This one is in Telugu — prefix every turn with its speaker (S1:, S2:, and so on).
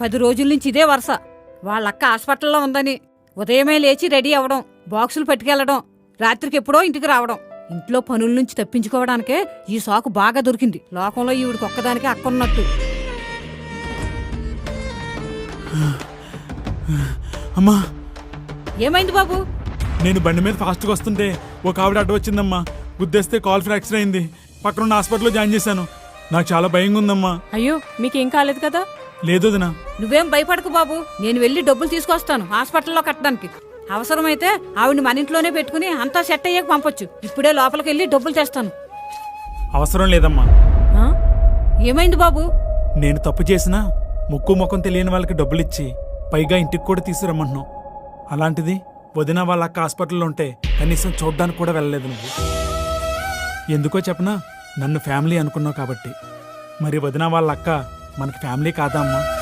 S1: పది రోజుల నుంచి ఇదే వరుస. వాళ్ళక్క హాస్పిటల్లో ఉందని ఉదయమే లేచి రెడీ అవ్వడం బాక్సులు పట్టుకెళ్ళడం రాత్రికి ఎప్పుడో ఇంటికి రావడం. ఇంట్లో పనుల నుంచి తప్పించుకోవడానికే ఈ సాకు బాగా దొరికింది. లోకంలో ఈవిడికి ఒక్కదానికే అక్కున్నట్టు
S2: అమ్మా!
S1: ఏమైంది బాబు?
S2: నేను బండి మీద ఫాస్ట్గా వస్తుంటే ఒక ఆవిడ అడ్డు వచ్చిందమ్మా. గుద్దేస్తే కాల్ ఫ్రాక్చర్ అయింది. పక్కనున్న హాస్పిటల్లో జాయిన్ చేశాను. నాకు చాలా భయంగా ఉందమ్మా
S3: అయ్యో మీకేం కాలేదు కదా?
S2: లేదు వదినా.
S1: నువ్వేం భయపడకు బాబు. నేను వెళ్ళి డబ్బులు తీసుకొస్తాను హాస్పిటల్లో కట్టడానికి. అవసరమైతే ఆవిడ్ని మన ఇంట్లోనే పెట్టుకుని అంతా సెట్ అయ్యాక పంపొచ్చు. ఇప్పుడే లోపలికి వెళ్ళి డబ్బులు తెస్తాను.
S2: అవసరం లేదమ్మా.
S3: ఆ?
S1: ఏమైంది బాబు?
S2: నేను తప్పు చేసినా ముక్కు ముఖం తెలియని వాళ్ళకి డబ్బులు ఇచ్చి పైగా ఇంటికి కూడా తీసుకురమ్మంటున్నావు. అలాంటిది వదిన వాళ్ళ అక్క హాస్పిటల్లో ఉంటే కనీసం చూడ్డానికి కూడా వెళ్ళలేదు నువ్వు. ఎందుకో చెప్పనా? నన్ను ఫ్యామిలీ అనుకున్నావు కాబట్టి. మరి వదిన వాళ్ళ అక్క మనకి ఫ్యామిలీ కాదా అమ్మా?